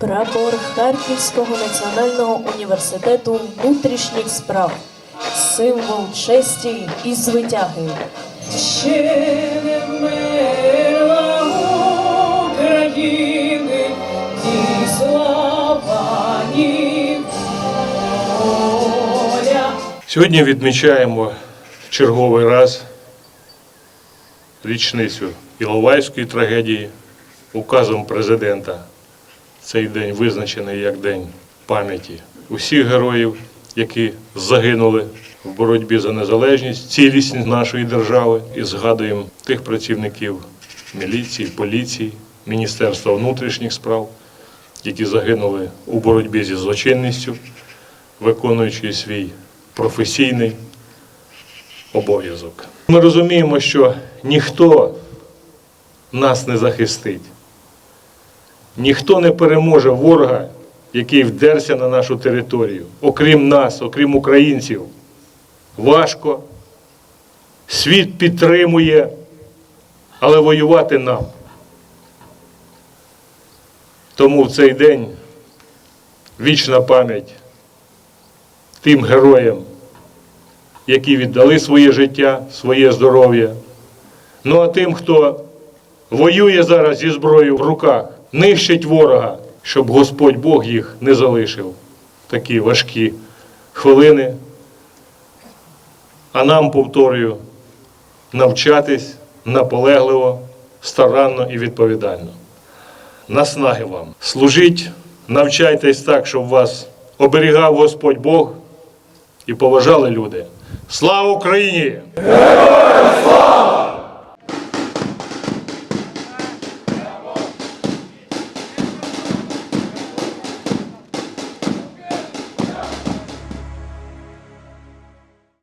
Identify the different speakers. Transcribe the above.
Speaker 1: Прапор Харківського національного університету внутрішніх справ. Символ честі і звитяги.
Speaker 2: Ще не вмерла України, ні слава, воля.
Speaker 3: Сьогодні відмічаємо в черговий раз річницю Іловайської трагедії. Указом президента цей день визначений як День пам'яті усіх героїв, які загинули в боротьбі за незалежність, цілісність нашої держави. І згадуємо тих працівників міліції, поліції, Міністерства внутрішніх справ, які загинули у боротьбі зі злочинністю, виконуючи свій професійний обов'язок. Ми розуміємо, що ніхто нас не захистить, ніхто не переможе ворога, який вдерся на нашу територію, окрім нас, окрім українців. Важко. Світ підтримує, але воювати нам. Тому в цей день вічна пам'ять тим героям, які віддали своє життя, своє здоров'я. Ну а тим, хто воює зараз зі зброєю в руках, нищить ворога, щоб Господь Бог їх не залишив. Такі важкі хвилини. А нам, повторюю, навчатись наполегливо, старанно і відповідально. Наснаги вам. Служіть, навчайтесь так, щоб вас оберігав Господь Бог і поважали люди. Слава Україні! Героям слава!